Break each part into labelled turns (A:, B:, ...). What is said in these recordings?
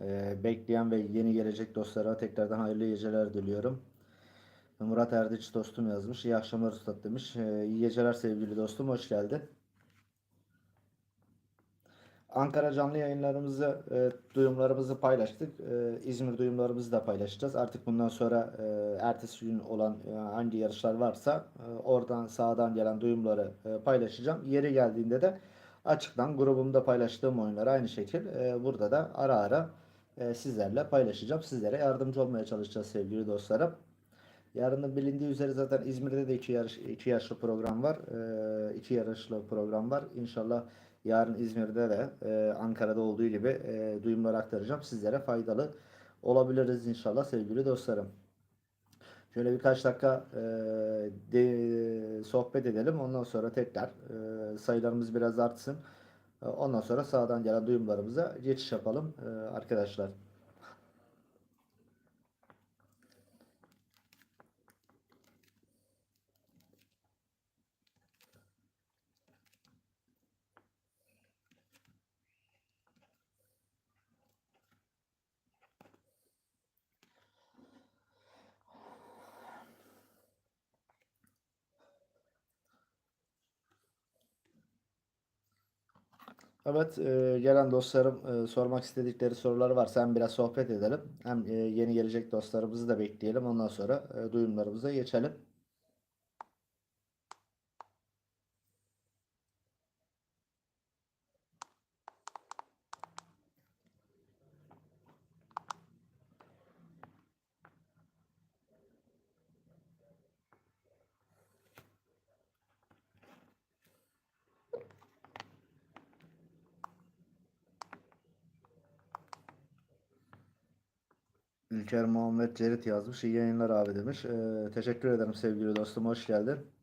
A: Ee, bekleyen ve yeni gelecek dostlara tekrardan hayırlı geceler diliyorum. Murat Erdiç dostum yazmış. İyi akşamlar Üstad demiş. Ee, iyi geceler sevgili dostum. Hoş geldin. Ankara canlı yayınlarımızı, e, duyumlarımızı paylaştık. E, İzmir duyumlarımızı da paylaşacağız. Artık bundan sonra e, ertesi gün olan e, hangi yarışlar varsa e, oradan sağdan gelen duyumları e, paylaşacağım. Yeri geldiğinde de açıktan grubumda paylaştığım oyunları aynı şekil e, burada da ara ara e, sizlerle paylaşacağım. Sizlere yardımcı olmaya çalışacağız sevgili dostlarım. Yarının bilindiği üzere zaten İzmir'de de iki yarış iki yarışlı program var. E, iki yarışlı program var. İnşallah yarın İzmir'de de e, Ankara'da olduğu gibi e, duyumları aktaracağım. Sizlere faydalı olabiliriz inşallah sevgili dostlarım. Şöyle birkaç dakika e, de, sohbet edelim. Ondan sonra tekrar e, sayılarımız biraz artsın. E, ondan sonra sağdan gelen duyumlarımıza geçiş yapalım e, arkadaşlar. Evet, e, gelen dostlarım e, sormak istedikleri soruları varsa hem biraz sohbet edelim hem e, yeni gelecek dostlarımızı da bekleyelim. Ondan sonra e, duyumlarımıza geçelim. Ülker Muhammed Cerit yazmış. İyi yayınlar abi demiş. E, teşekkür ederim sevgili dostum. Hoş geldin.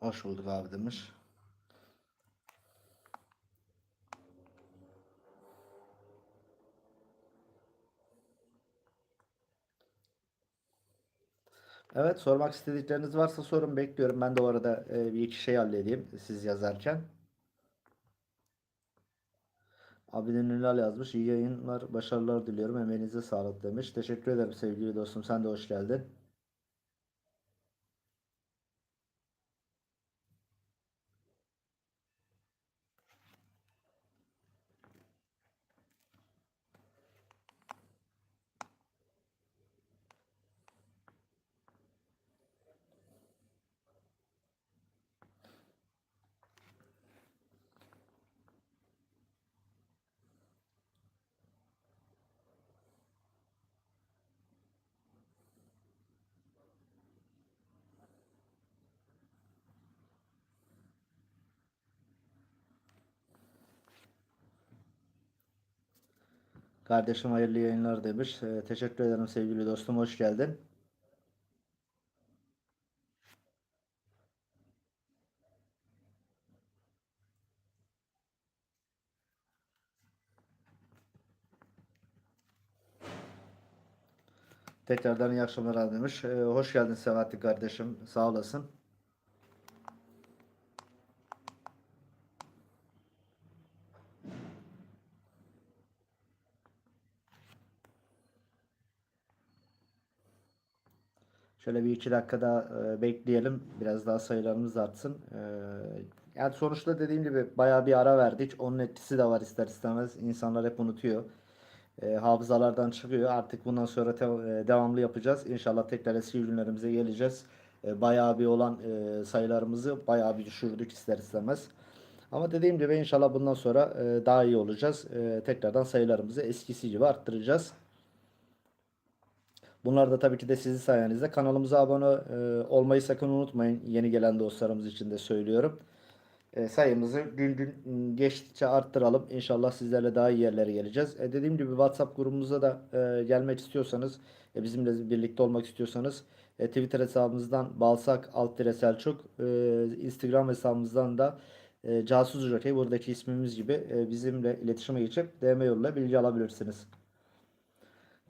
A: Hoş bulduk abi demiş. Evet sormak istedikleriniz varsa sorun bekliyorum. Ben de o e, bir iki şey halledeyim siz yazarken. Abinin Ünal yazmış. İyi yayınlar, başarılar diliyorum. Emeğinize sağlık demiş. Teşekkür ederim sevgili dostum. Sen de hoş geldin. Kardeşim hayırlı yayınlar demiş. E, teşekkür ederim sevgili dostum. Hoş geldin. Tekrardan iyi akşamlar demiş. E, hoş geldin Sebahattin kardeşim. Sağ olasın. Şöyle bir iki dakika daha e, bekleyelim. Biraz daha sayılarımız artsın. E, yani sonuçta dediğim gibi bayağı bir ara verdik. Onun etkisi de var ister istemez. İnsanlar hep unutuyor. E, hafızalardan çıkıyor. Artık bundan sonra devamlı yapacağız. İnşallah tekrar eski günlerimize geleceğiz. E, bayağı bir olan sayılarımızı bayağı bir düşürdük ister istemez. Ama dediğim gibi inşallah bundan sonra daha iyi olacağız. Tekrardan sayılarımızı eskisi gibi arttıracağız. Bunlar da tabii ki de sizin sayenizde. Kanalımıza abone e, olmayı sakın unutmayın. Yeni gelen dostlarımız için de söylüyorum. E, sayımızı gün gün geçtikçe arttıralım. İnşallah sizlerle daha iyi yerlere geleceğiz. E, dediğim gibi WhatsApp grubumuza da gelmek istiyorsanız, bizimle birlikte olmak istiyorsanız Twitter hesabımızdan Balsak alt Selçuk, e, Instagram hesabımızdan da e, Casus Jockey buradaki ismimiz gibi bizimle iletişime geçip DM yoluyla bilgi alabilirsiniz.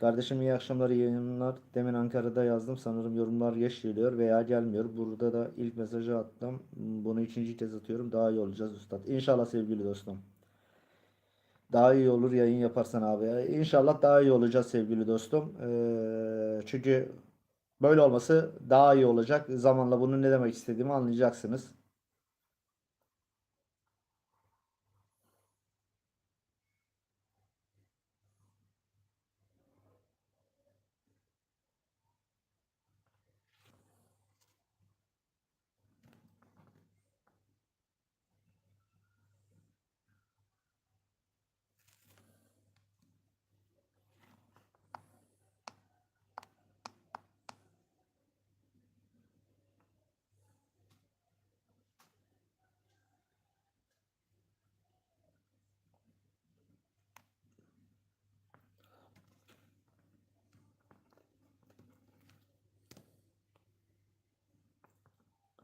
A: Kardeşim iyi akşamlar, iyi yayınlar. Demin Ankara'da yazdım. Sanırım yorumlar geç geliyor veya gelmiyor. Burada da ilk mesajı attım. Bunu ikinci kez atıyorum. Daha iyi olacağız üstad. İnşallah sevgili dostum. Daha iyi olur yayın yaparsan abi. İnşallah daha iyi olacağız sevgili dostum. Ee, çünkü böyle olması daha iyi olacak. Zamanla bunun ne demek istediğimi anlayacaksınız.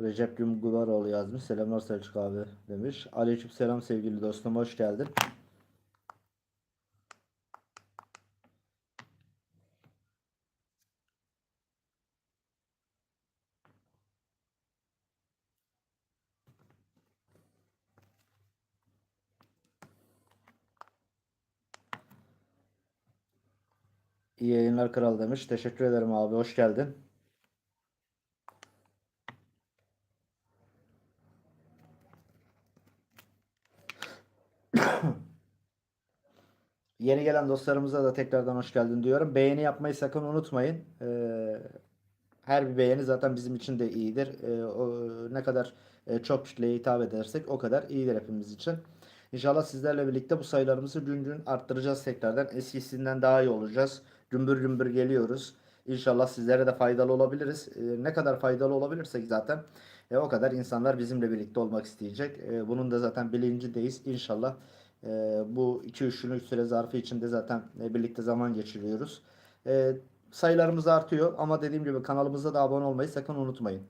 A: Recep Gümgüvaroğlu yazmış. Selamlar Selçuk abi demiş. Aleyküm selam sevgili dostum. Hoş geldin. İyi yayınlar kral demiş. Teşekkür ederim abi. Hoş geldin. Yeni gelen dostlarımıza da tekrardan hoş geldin diyorum. Beğeni yapmayı sakın unutmayın. Ee, her bir beğeni zaten bizim için de iyidir. Ee, o, ne kadar e, çok kitleye hitap edersek o kadar iyidir hepimiz için. İnşallah sizlerle birlikte bu sayılarımızı gün gün arttıracağız tekrardan. Eskisinden daha iyi olacağız. Gümbür gümbür geliyoruz. İnşallah sizlere de faydalı olabiliriz. Ee, ne kadar faydalı olabilirsek zaten e, o kadar insanlar bizimle birlikte olmak isteyecek. E, bunun da zaten bilincindeyiz. İnşallah e, bu 2-3 günlük süre zarfı içinde zaten e, birlikte zaman geçiriyoruz. E, sayılarımız artıyor ama dediğim gibi kanalımıza da abone olmayı sakın unutmayın.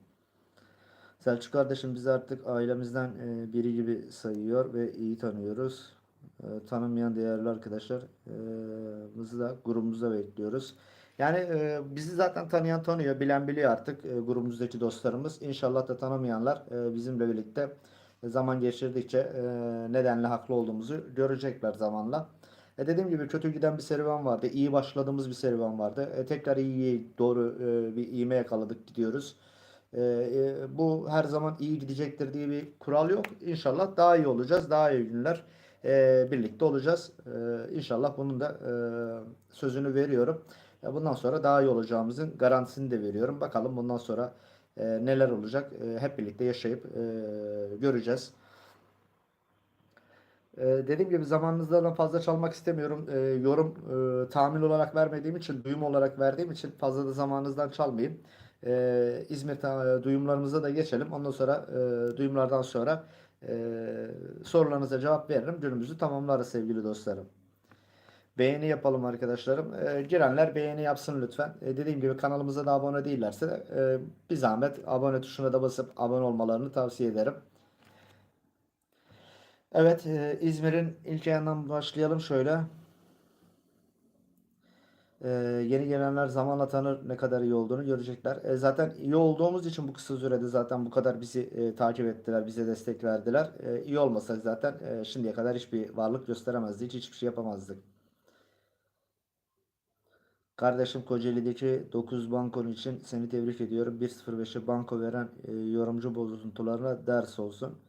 A: Selçuk kardeşim bizi artık ailemizden e, biri gibi sayıyor ve iyi tanıyoruz. E, tanınmayan değerli arkadaşlarımızı da grubumuzda bekliyoruz. Yani e, bizi zaten tanıyan tanıyor, bilen biliyor artık e, grubumuzdaki dostlarımız. İnşallah da tanımayanlar e, bizimle birlikte zaman geçirdikçe e, nedenle haklı olduğumuzu görecekler zamanla. E dediğim gibi kötü giden bir serüven vardı. İyi başladığımız bir serüven vardı. E tekrar iyi doğru e, bir iğme yakaladık gidiyoruz. E, e, bu her zaman iyi gidecektir diye bir kural yok. İnşallah daha iyi olacağız. Daha iyi günler e, birlikte olacağız. E, inşallah bunun da e, sözünü veriyorum. E, bundan sonra daha iyi olacağımızın garantisini de veriyorum. Bakalım bundan sonra e, neler olacak e, hep birlikte yaşayıp e, göreceğiz. E, dediğim gibi zamanınızdan fazla çalmak istemiyorum. E, yorum e, tahmin olarak vermediğim için, duyum olarak verdiğim için fazla da zamanınızdan çalmayayım. E, İzmir ta- duyumlarımıza da geçelim. Ondan sonra e, duyumlardan sonra e, sorularınıza cevap veririm. Günümüzü tamamlarız sevgili dostlarım. Beğeni yapalım arkadaşlarım. E, girenler beğeni yapsın lütfen. E, dediğim gibi kanalımıza da abone değillerse e, bir zahmet abone tuşuna da basıp abone olmalarını tavsiye ederim. Evet, e, İzmir'in ilk ayağından başlayalım şöyle. E, yeni gelenler zamanla tanır ne kadar iyi olduğunu görecekler. E, zaten iyi olduğumuz için bu kısa sürede zaten bu kadar bizi e, takip ettiler, bize destek verdiler. E, iyi olmasak zaten e, şimdiye kadar hiçbir varlık gösteremezdik, hiçbir şey yapamazdık. Kardeşim Kocaeli'deki 9 bankon için seni tebrik ediyorum. 1.05'e banko veren e, yorumcu bozuntularına ders olsun.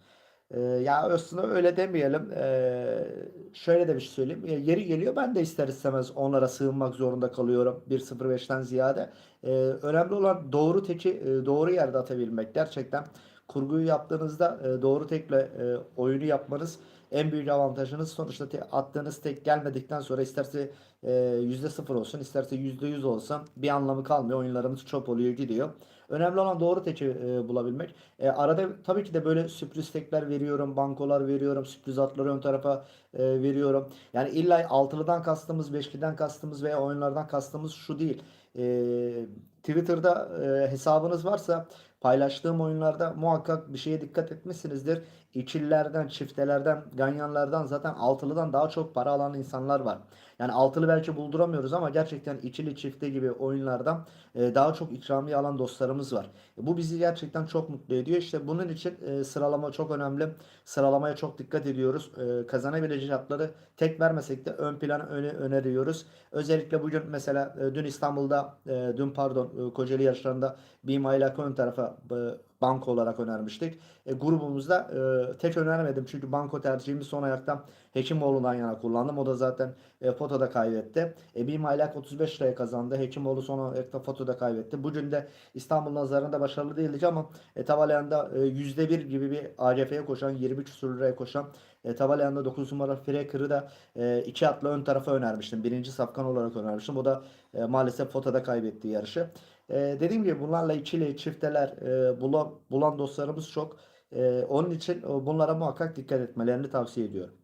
A: E, ya aslında öyle demeyelim. E, şöyle de bir şey söyleyeyim. E, yeri geliyor ben de ister istemez onlara sığınmak zorunda kalıyorum. 1.05'ten ziyade. E, önemli olan doğru teki e, doğru yerde atabilmek. Gerçekten kurguyu yaptığınızda e, doğru tekle e, oyunu yapmanız En büyük avantajınız sonuçta te- attığınız tek gelmedikten sonra isterse e, %0 olsun isterse %100 olsun bir anlamı kalmıyor. Oyunlarımız çöp oluyor gidiyor. Önemli olan doğru teki e, bulabilmek. E, arada tabii ki de böyle sürpriz tekler veriyorum, bankolar veriyorum, sürpriz atları ön tarafa e, veriyorum. Yani illa altılıdan kastımız, beşliden kastımız veya oyunlardan kastımız şu değil. E, Twitter'da e, hesabınız varsa paylaştığım oyunlarda muhakkak bir şeye dikkat etmişsinizdir. İçillerden, çiftelerden, ganyanlardan zaten altılıdan daha çok para alan insanlar var. Yani altılı belki bulduramıyoruz ama gerçekten içili çifte gibi oyunlardan e, daha çok ikramiye alan dostlarımız var. E, Bu bizi gerçekten çok mutlu ediyor. İşte bunun için e, sıralama çok önemli. Sıralamaya çok dikkat ediyoruz. E, kazanabileceği hatları tek vermesek de ön plana öne öneriyoruz. Özellikle bugün mesela e, dün İstanbul'da, e, dün pardon e, Kocaeli yarışlarında My Luck ön tarafa e, banko olarak önermiştik. E, grubumuzda e, tek önermedim çünkü banko tercihimi son ayaktan Hekimoğlu'ndan yana kullandım. O da zaten e, fotoda kaybetti. E, Be My Luck 35 liraya kazandı. Hekimoğlu son ayakta fotoda kaybetti. Bugün de İstanbul nazarında başarılı değildik ama e, Tavalyan'da e, %1 gibi bir ACF'ye koşan 20 küsur liraya koşan e, Tavalyan'da 9 numara Freker'ı da e, iki atlı ön tarafa önermiştim. Birinci safkan olarak önermiştim. O da e, maalesef fotoda kaybetti yarışı. E, dediğim gibi bunlarla ikili çifteler e, bulan, bulan dostlarımız çok. E, onun için bunlara muhakkak dikkat etmelerini tavsiye ediyorum.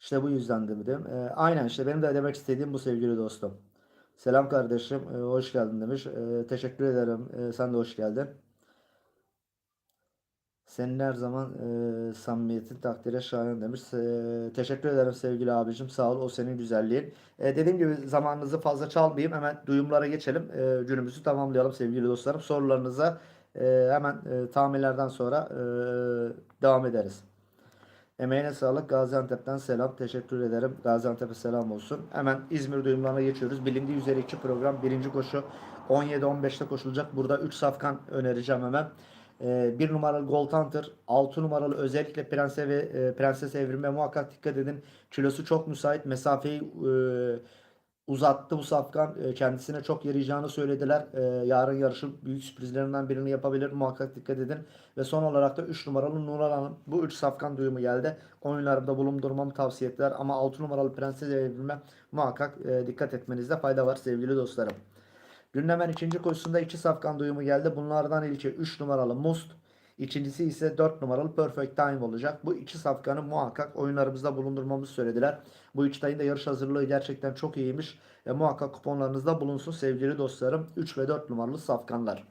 A: İşte bu yüzden dedim. E, aynen işte benim de demek istediğim bu sevgili dostum. Selam kardeşim, e, hoş geldin demiş. E, teşekkür ederim. E, sen de hoş geldin. Senin her zaman e, samimiyetin takdire şayan demiş. E, teşekkür ederim sevgili abicim. Sağ ol. O senin güzelliğin. E, dediğim gibi zamanınızı fazla çalmayayım. Hemen duyumlara geçelim. E, günümüzü tamamlayalım sevgili dostlarım. Sorularınıza e, hemen e, tahminlerden sonra e, devam ederiz. Emeğine sağlık. Gaziantep'ten selam. Teşekkür ederim. Gaziantep'e selam olsun. Hemen İzmir duyumlarına geçiyoruz. Bilindiği üzere iki program. Birinci koşu 17-15'te koşulacak. Burada 3 safkan önereceğim hemen. 1 numaralı Gold Hunter, 6 numaralı özellikle Prenses ve e, Prenses Evrim'e muhakkak dikkat edin. Kilosu çok müsait. Mesafeyi e, uzattı bu safkan. E, kendisine çok yarayacağını söylediler. E, yarın yarışın büyük sürprizlerinden birini yapabilir. Muhakkak dikkat edin. Ve son olarak da 3 numaralı Nural Hanım. Bu 3 safkan duyumu geldi. Oyunlarımda bulundurmamı tavsiye ettiler. Ama 6 numaralı Prenses Evrim'e muhakkak e, dikkat etmenizde fayda var sevgili dostlarım. Günün hemen ikinci koşusunda iki safkan duyumu geldi. Bunlardan ilki 3 numaralı Must. İkincisi ise 4 numaralı Perfect Time olacak. Bu iki safkanı muhakkak oyunlarımızda bulundurmamızı söylediler. Bu üç tayın da yarış hazırlığı gerçekten çok iyiymiş. E, muhakkak kuponlarınızda bulunsun sevgili dostlarım. 3 ve 4 numaralı safkanlar.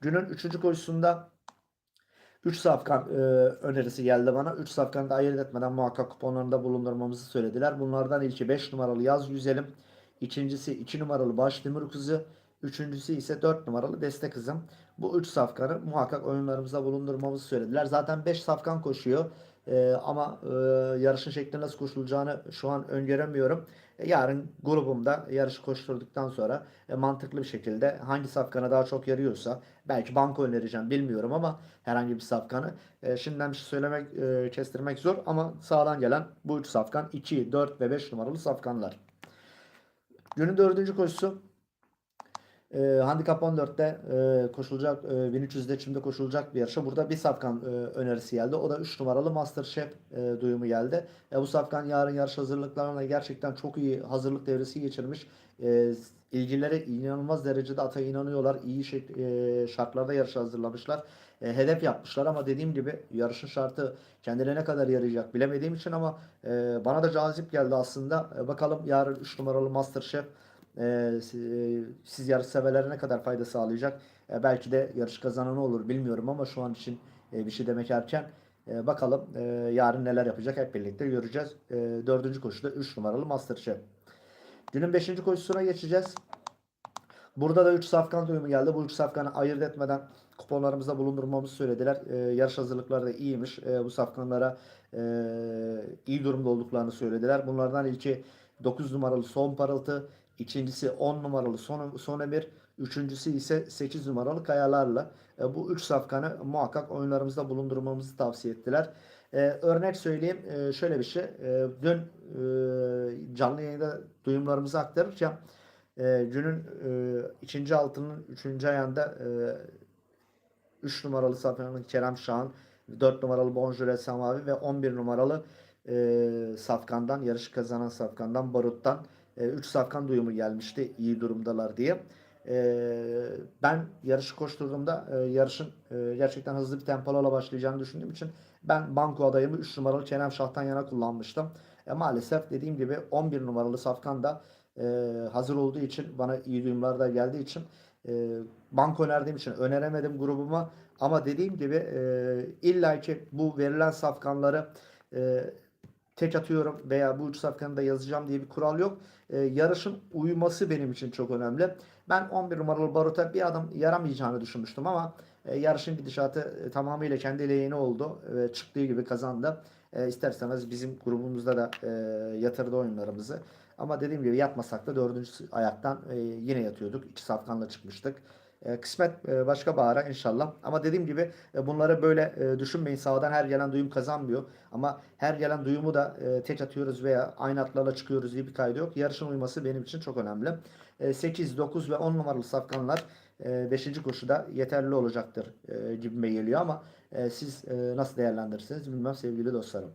A: Günün üçüncü koşusunda 3 safkan e, önerisi geldi bana. 3 safkanı da ayırt etmeden muhakkak kuponlarında bulundurmamızı söylediler. Bunlardan ilki 5 numaralı Yaz Güzelim. İkincisi 2 numaralı Baş Demir Kızı. Üçüncüsü ise 4 numaralı Destek Kızım. Bu 3 safkanı muhakkak oyunlarımızda bulundurmamızı söylediler. Zaten 5 safkan koşuyor. Ee, ama e, yarışın şekli nasıl koşulacağını şu an öngöremiyorum. E, yarın grubumda yarışı koşturduktan sonra e, mantıklı bir şekilde hangi safkana daha çok yarıyorsa belki banko önereceğim bilmiyorum ama herhangi bir safkanı e, şimdiden bir şey söylemek e, kestirmek zor ama sağdan gelen bu 3 safkan 2, 4 ve 5 numaralı safkanlar. Günün dördüncü koşusu e, Handikap 14'te e, koşulacak e, 1300'de çimde koşulacak bir yarışa. Burada bir safkan e, önerisi geldi. O da 3 numaralı Masterchef e, duyumu geldi. E, bu safkan yarın yarış hazırlıklarına gerçekten çok iyi hazırlık devresi geçirmiş. E, ilgililere inanılmaz derecede ata inanıyorlar. İyi şey, e, şartlarda yarış hazırlamışlar. E, hedef yapmışlar ama dediğim gibi yarışın şartı kendilerine ne kadar yarayacak bilemediğim için ama e, bana da cazip geldi aslında. E, bakalım yarın 3 numaralı Masterchef e, siz yarış severlere ne kadar fayda sağlayacak. E, belki de yarış kazananı olur bilmiyorum ama şu an için e, bir şey demek erken. E, bakalım e, yarın neler yapacak hep birlikte göreceğiz. E, dördüncü koşuda 3 numaralı Masterchef. Günün 5. koşusuna geçeceğiz. Burada da 3 safkan duyumu geldi. Bu 3 safkanı ayırt etmeden kuponlarımızda bulundurmamızı söylediler. E, yarış hazırlıkları da iyiymiş. E, bu safkanlara e, iyi durumda olduklarını söylediler. Bunlardan ilki 9 numaralı Son Parıltı. İkincisi 10 numaralı Son, son Emir. Üçüncüsü ise 8 numaralı Kayalarla. E, bu 3 safkanı muhakkak oyunlarımızda bulundurmamızı tavsiye ettiler. E, örnek söyleyeyim. E, şöyle bir şey. E, dün e, canlı yayında duyumlarımızı aktarırken e, günün e, ikinci altının üçüncü ayağında e, 3 numaralı safkanın Kerem Şahan 4 numaralı Bonjour Samavi ve 11 numaralı e, Safkan'dan yarış kazanan Safkan'dan Barut'tan 3 Safkan duyumu gelmişti iyi durumdalar diye. E, ben yarışı koşturduğumda e, yarışın e, gerçekten hızlı bir tempolarla başlayacağını düşündüğüm için ben banko adayımı 3 numaralı Çenem Şah'tan yana kullanmıştım. E, maalesef dediğim gibi 11 numaralı Safkan da e, hazır olduğu için bana iyi duyumlar da geldiği için e, banko önerdiğim için öneremedim grubuma. Ama dediğim gibi e, illa ki bu verilen safkanları e, tek atıyorum veya bu üç safkanı yazacağım diye bir kural yok. E, yarışın uyuması benim için çok önemli. Ben 11 numaralı Barut'a bir adım yaramayacağını düşünmüştüm ama e, yarışın gidişatı e, tamamıyla kendi lehine oldu ve çıktığı gibi kazandı. E, isterseniz bizim grubumuzda da e, yatırdı oyunlarımızı. Ama dediğim gibi yatmasak da dördüncü ayaktan e, yine yatıyorduk. İki safkanla çıkmıştık. E, kısmet e, başka bahara inşallah. Ama dediğim gibi e, bunları böyle e, düşünmeyin. Sağdan her gelen duyum kazanmıyor. Ama her gelen duyumu da e, tek atıyoruz veya aynı atlarla çıkıyoruz diye bir kaydı yok. Yarışın uyması benim için çok önemli. E, 8, 9 ve 10 numaralı safkanlar 5. E, koşuda yeterli olacaktır e, gibime geliyor ama e, siz e, nasıl değerlendirirsiniz bilmem sevgili dostlarım.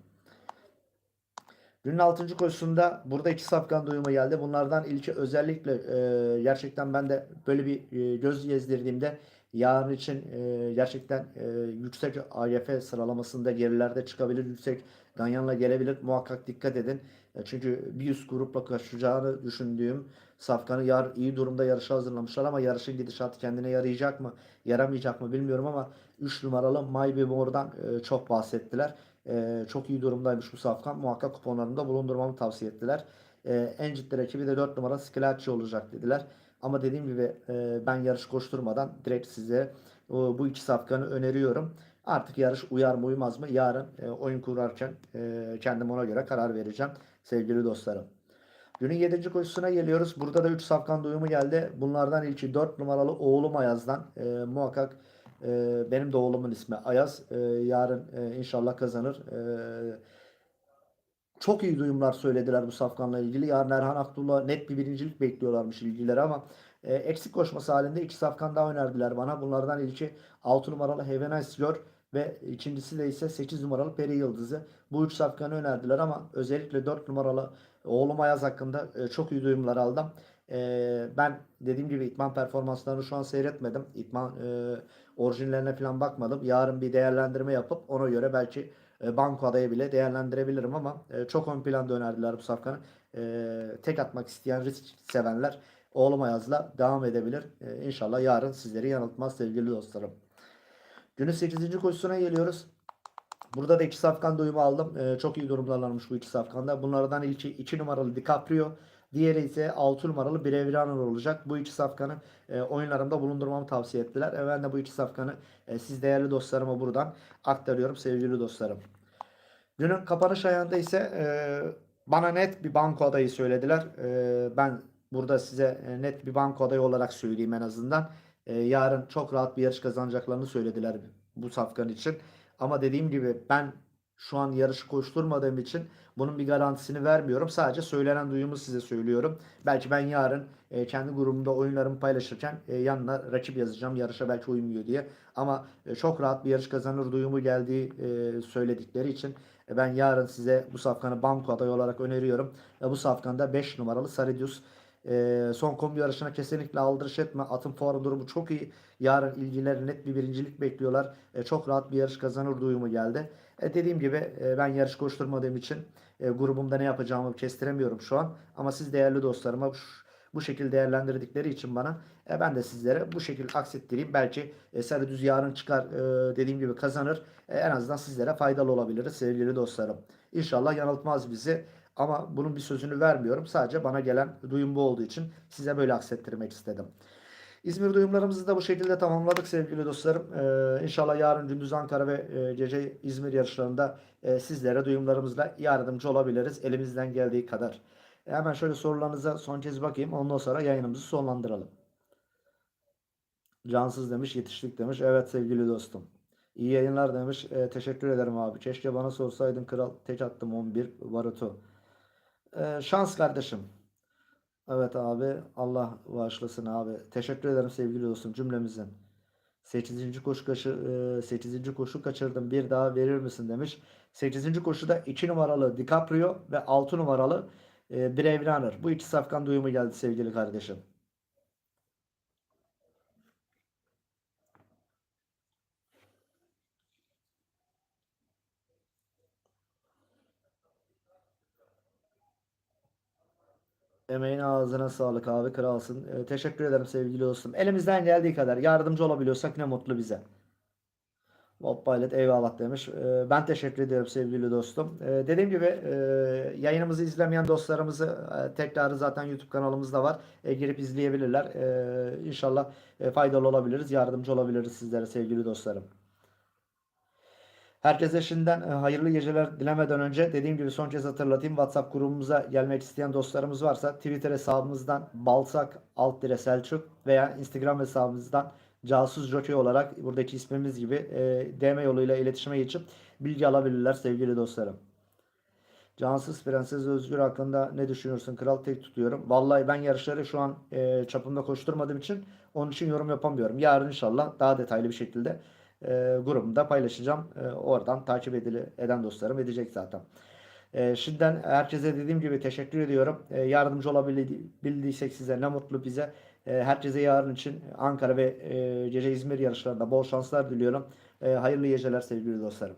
A: Günün 6. koşusunda burada iki safkan duyumu geldi. Bunlardan ilki özellikle e, gerçekten ben de böyle bir e, göz gezdirdiğimde yarın için e, gerçekten e, yüksek AYF sıralamasında gerilerde çıkabilir. Yüksek Ganyan'la gelebilir. Muhakkak dikkat edin. E, çünkü bir üst grupla karşılayacağını düşündüğüm Safkan'ı yar, iyi durumda yarışa hazırlamışlar ama yarışın gidişatı kendine yarayacak mı, yaramayacak mı bilmiyorum ama 3 numaralı Maybe More'dan e, çok bahsettiler. E, çok iyi durumdaymış bu Safkan. Muhakkak kuponlarında bulundurmamı tavsiye ettiler. E, en ciddi rakibi de 4 numara Skilacci olacak dediler. Ama dediğim gibi e, ben yarış koşturmadan direkt size o, bu iki safkanı öneriyorum. Artık yarış uyar mı uymaz mı yarın e, oyun kurarken e, kendim ona göre karar vereceğim sevgili dostlarım. Günün 7. koşusuna geliyoruz. Burada da 3 safkan duyumu geldi. Bunlardan ilki 4 numaralı oğlum Ayaz'dan. E, muhakkak e, benim de oğlumun ismi Ayaz. E, yarın e, inşallah kazanır. E, çok iyi duyumlar söylediler bu safkanla ilgili. Yarın Erhan Abdullah net bir birincilik bekliyorlarmış ilgileri ama e, eksik koşması halinde iki safkan daha önerdiler bana. Bunlardan ilki 6 numaralı Have Nice Girl ve ikincisi de ise 8 numaralı Peri Yıldızı. Bu üç safkanı önerdiler ama özellikle 4 numaralı oğlum Ayaz hakkında e, çok iyi duyumlar aldım. E, ben dediğim gibi itman performanslarını şu an seyretmedim. İtman e, orijinlerine falan bakmadım. Yarın bir değerlendirme yapıp ona göre belki e, banko adayı bile değerlendirebilirim ama e, çok ön planda önerdiler bu safkanı. E, tek atmak isteyen risk sevenler oğlum Ayaz'la devam edebilir. E, inşallah yarın sizleri yanıltmaz sevgili dostlarım. Günün 8. koşusuna geliyoruz. Burada da iki safkan duyumu aldım. E, çok iyi durumdalarmış bu iki safkanda. Bunlardan ilki 2 numaralı DiCaprio. Diğeri ise 6 numaralı Brevranur olacak. Bu iki safkanı e, oyunlarımda bulundurmamı tavsiye ettiler. E, ben de bu iki safkanı e, siz değerli dostlarıma buradan aktarıyorum sevgili dostlarım. Günün kapanış ayağında ise e, bana net bir banko adayı söylediler. E, ben burada size e, net bir banko adayı olarak söyleyeyim en azından. E, yarın çok rahat bir yarış kazanacaklarını söylediler bu safkan için. Ama dediğim gibi ben şu an yarışı koşturmadığım için bunun bir garantisini vermiyorum. Sadece söylenen duyumu size söylüyorum. Belki ben yarın e, kendi grubumda oyunlarımı paylaşırken e, yanına rakip yazacağım. Yarışa belki uymuyor diye. Ama e, çok rahat bir yarış kazanır duyumu geldiği e, söyledikleri için e, ben yarın size bu safkanı banko adayı olarak öneriyorum. E, bu safkanda 5 numaralı Saridius e, son kombi yarışına kesinlikle aldırış etme. Atın fuarı durumu çok iyi. Yarın ilgileri net bir birincilik bekliyorlar. E, çok rahat bir yarış kazanır duyumu geldi. E, dediğim gibi e, ben yarış koşturmadığım için e, grubumda ne yapacağımı kestiremiyorum şu an. Ama siz değerli dostlarıma bu, bu şekilde değerlendirdikleri için bana e, ben de sizlere bu şekilde aksettireyim. Belki e, sarı düz yarın çıkar e, dediğim gibi kazanır. E, en azından sizlere faydalı olabiliriz sevgili dostlarım. İnşallah yanıltmaz bizi. Ama bunun bir sözünü vermiyorum. Sadece bana gelen duyum bu olduğu için size böyle aksettirmek istedim. İzmir duyumlarımızı da bu şekilde tamamladık sevgili dostlarım. Ee, inşallah yarın gündüz Ankara ve e, gece İzmir yarışlarında e, sizlere duyumlarımızla yardımcı olabiliriz elimizden geldiği kadar. E, hemen şöyle sorularınıza son kez bakayım. Ondan sonra yayınımızı sonlandıralım. Cansız demiş, yetiştik demiş. Evet sevgili dostum. İyi yayınlar demiş. E, teşekkür ederim abi. Keşke bana sorsaydın kral. Tek attım 11 Baruto. E, şans kardeşim. Evet abi Allah bağışlasın abi. Teşekkür ederim sevgili dostum cümlemizin. 8. koşu kaçı, 8. koşu kaçırdım. Bir daha verir misin demiş. 8. koşuda 2 numaralı DiCaprio ve 6 numaralı e, Runner. Bu iki safkan duyumu geldi sevgili kardeşim. Emeğine ağzına sağlık abi kralsın. Ee, teşekkür ederim sevgili dostum. Elimizden geldiği kadar yardımcı olabiliyorsak ne mutlu bize. Bob Pilot eyvallah demiş. Ee, ben teşekkür ediyorum sevgili dostum. Ee, dediğim gibi e, yayınımızı izlemeyen dostlarımızı e, tekrarı zaten YouTube kanalımızda var. E, girip izleyebilirler. E, inşallah e, faydalı olabiliriz. Yardımcı olabiliriz sizlere sevgili dostlarım. Herkese şimdiden e, hayırlı geceler dilemeden önce dediğim gibi son kez hatırlatayım. WhatsApp grubumuza gelmek isteyen dostlarımız varsa Twitter hesabımızdan balsak alt Selçuk veya Instagram hesabımızdan casus jockey olarak buradaki ismimiz gibi e, DM yoluyla iletişime geçip bilgi alabilirler sevgili dostlarım. Cansız Prenses Özgür hakkında ne düşünüyorsun? Kral tek tutuyorum. Vallahi ben yarışları şu an e, çapımda koşturmadığım için onun için yorum yapamıyorum. Yarın inşallah daha detaylı bir şekilde e, grubumda paylaşacağım. E, oradan takip edili, eden dostlarım edecek zaten. E, şimdiden herkese dediğim gibi teşekkür ediyorum. E, yardımcı olabildiysek size ne mutlu bize. E, herkese yarın için Ankara ve e, gece İzmir yarışlarında bol şanslar diliyorum. E, hayırlı geceler sevgili dostlarım.